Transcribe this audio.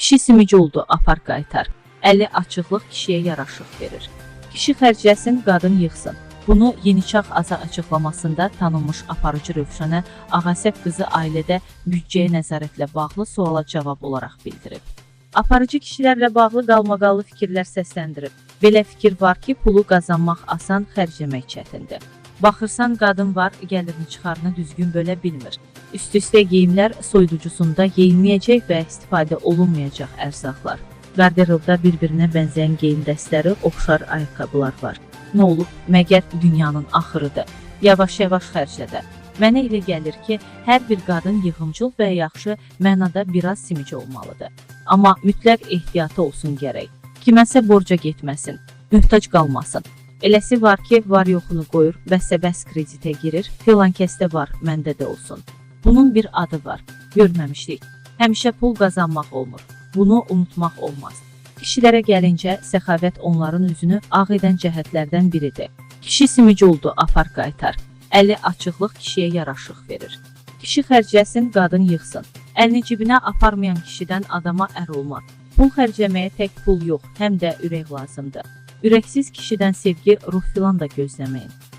Kişi simici oldu, apar qaytar. Əli açıqlıq kişiyə yaraşıq verir. Kişi xərcləsin, qadın yığsın. Bunu Yeniçaq Aza açıqlamasında tanınmış aparıcı Rövşənə Ağasəf qızı ailədə büdcəyə nəzarətlə bağlı suala cavab olaraq bildirib. Aparıcı kişilərlə bağlı qalmaqallı fikirlər səsləndirib. Belə fikir var ki, pulu qazanmaq asan, xərcləmək çətindir. Baxırsan qadın var, gəlirini çıxarını düzgün bölə bilmir. Üst-üstə geyimlər soyuducusunda yeyilməyəcək və istifadə olunmayacaq ərzaqlar. Qarderobda bir-birinə bənzəyən geyim dəstləri, oxşar ayaqqabılar var. Nə olub? Məgər dünyanın axırıdır. Yavaş-yavaş xərclədə. Mənə elə gəlir ki, hər bir qadın yığımcıl və yaxşı mənada biraz simici olmalıdır. Amma mütləq ehtiyatı olsun gərək. Kiməsə borca getməsin, möhtac qalmasın. Eləsi var ki, var yoxunu qoyur, bəsə-bəs kreditə girir, filan kəsdə var, məndə də olsun. Bunun bir adı var, görməmişdik. Həmişə pul qazanmaq olmur. Bunu unutmaq olmaz. Kişilərə gəlincə, səxavət onların üzünü ağ edən cəhətlərdən biridir. Kişi simici oldu, apar qaytar. Əli açıqlıq kişiyə yaraşıq verir. Kişi xərcləsin, qadın yığsın. Əlini cibinə aparmayan kişidən adama ər olmaz. Pul xərcləməyə tək pul yox, həm də ürək lazımdır. Ürəksiz kişidən sevgi, ruh filan da gözləməyin.